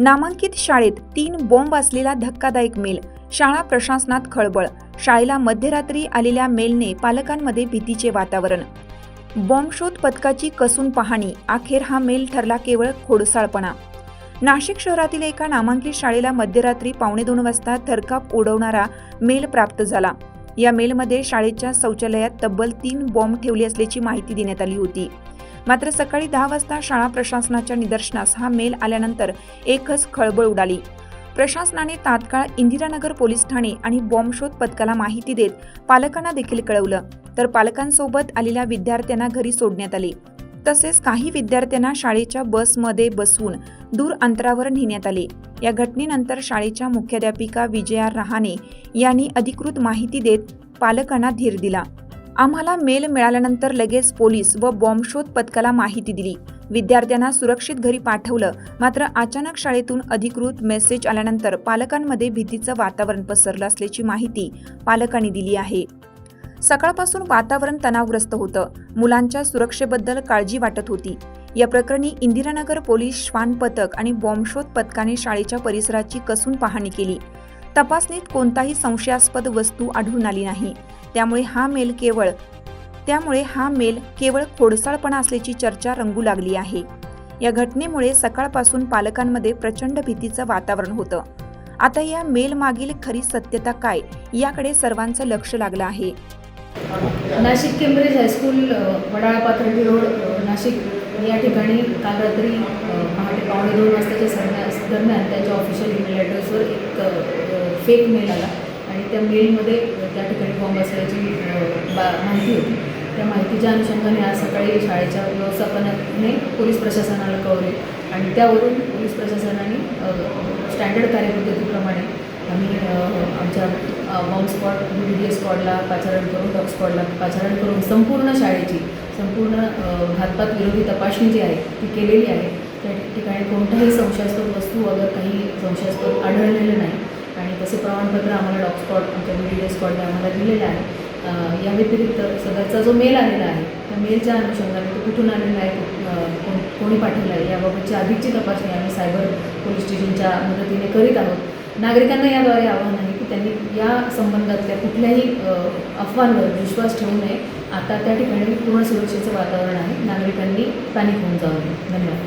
नामांकित शाळेत तीन बॉम्ब असलेला धक्कादायक मेल शाळा प्रशासनात खळबळ शाळेला मध्यरात्री आलेल्या मेलने पालकांमध्ये भीतीचे वातावरण. बॉम्बशोध पथकाची कसून पाहणी अखेर हा मेल ठरला केवळ खोडसाळपणा. नाशिक शहरातील एका नामांकित शाळेला मध्यरात्री पावणे दोन वाजता थरकाप उडवणारा मेल प्राप्त झाला. या मेलमध्ये शाळेच्या शौचालयात तब्बल तीन बॉम्ब ठेवले असल्याची माहिती देण्यात आली होती. मात्र सकाळी दहा वाजता शाळा प्रशासनाच्या निदर्शनास हा मेल आल्यानंतर एकच खळबळ उडाली. प्रशासनाने तात्काळ इंदिरानगर पोलीस ठाणे आणि बॉम्बशोध पथकाला माहिती देत पालकांना देखील कळवलं. तर पालकांसोबत आलेल्या विद्यार्थ्यांना घरी सोडण्यात आले. तसेच काही विद्यार्थ्यांना शाळेच्या बसमध्ये बसवून दूर अंतरावर नेण्यात आले. या घटनेनंतर शाळेच्या मुख्याध्यापिका विजया रहाणे यांनी अधिकृत माहिती देत पालकांना धीर दिला. आम्हाला मेल मिळाल्यानंतर लगेच पोलीस व बॉम्बशोध पथकाला माहिती दिली. विद्यार्थ्यांना सुरक्षित घरी पाठवलं. मात्र अचानक शाळेतून अधिकृत मेसेज आल्यानंतर पालकांमध्ये भीतीचं वातावरण पसरलं असल्याची माहिती पालकांनी दिली आहे. सकाळपासून वातावरण तणावग्रस्त होतं. मुलांच्या सुरक्षेबद्दल काळजी वाटत होती. या प्रकरणी इंदिरानगर पोलीस श्वान पथक आणि बॉम्बशोध पथकाने शाळेच्या परिसराची कसून पाहणी केली. तपासणीत कोणताही संशयास्पद वस्तू आढळून आली नाही. त्यामुळे हा मेल केवळ त्यामुळे हा मेल केवळ खोडसाळपणा असल्याची चर्चा रंगू लागली आहे. या घटनेमुळे सकाळपासून पालकांमध्ये प्रचंड भीतीचं वातावरण होतं. आता या मेल मागील खरी सत्यता काय याकडे सर्वांचं लक्ष लागलं आहे. Nashik Cambridge high school Wadala Pathardi road Nashik. या ठिकाणी काल रात्री पहाटे पावणे दोन वाजताच्या सरण्या दरम्यान त्यांच्या ऑफिशियल ईमेल ॲड्रेसवर एक फेक मेल आला. त्या मेलमध्ये त्या ठिकाणी बॉम्ब असल्याची बा माहिती होती. त्या माहितीच्या अनुषंगाने आज सकाळी शाळेच्या व्यवस्थापनाने पोलीस प्रशासनाला कळवले आणि त्यावरून पोलीस प्रशासनाने स्टँडर्ड कार्यपद्धतीप्रमाणे आम्ही आमच्या bomb spot B D S स्क्वॉडला पाचारण करून डॉग स्क्वॉडला पाचारण करून संपूर्ण शाळेची संपूर्ण घातपात विरोधी तपासणी जी आहे ती केलेली आहे. त्या ठिकाणी कोणताही संशयास्पद वस्तू अगर काही संशयास्पद आढळलेलं नाही आणि तसे प्रमाणपत्र आम्हाला डॉग स्पॉट आमच्या व्हिडिओ स्पॉटने आम्हाला दिलेलं आहे. या व्यतिरिक्त सदरचा जो मेल आलेला आहे त्या मेलच्या अनुषंगाने तो कुठून आलेला आहे कोण कोणी पाठवला आहे याबाबतची अधिकची तपासणी आम्ही सायबर पोलीस स्टेशनच्या मदतीने करीत आहोत. नागरिकांना याद्वारे आव्हान आहे की त्यांनी या संबंधातल्या कुठल्याही अफवांवर विश्वास ठेवू नये. आता त्या ठिकाणी पूर्ण सुरक्षेचं वातावरण आहे. नागरिकांनी पॅनिक होऊन जावं. धन्यवाद.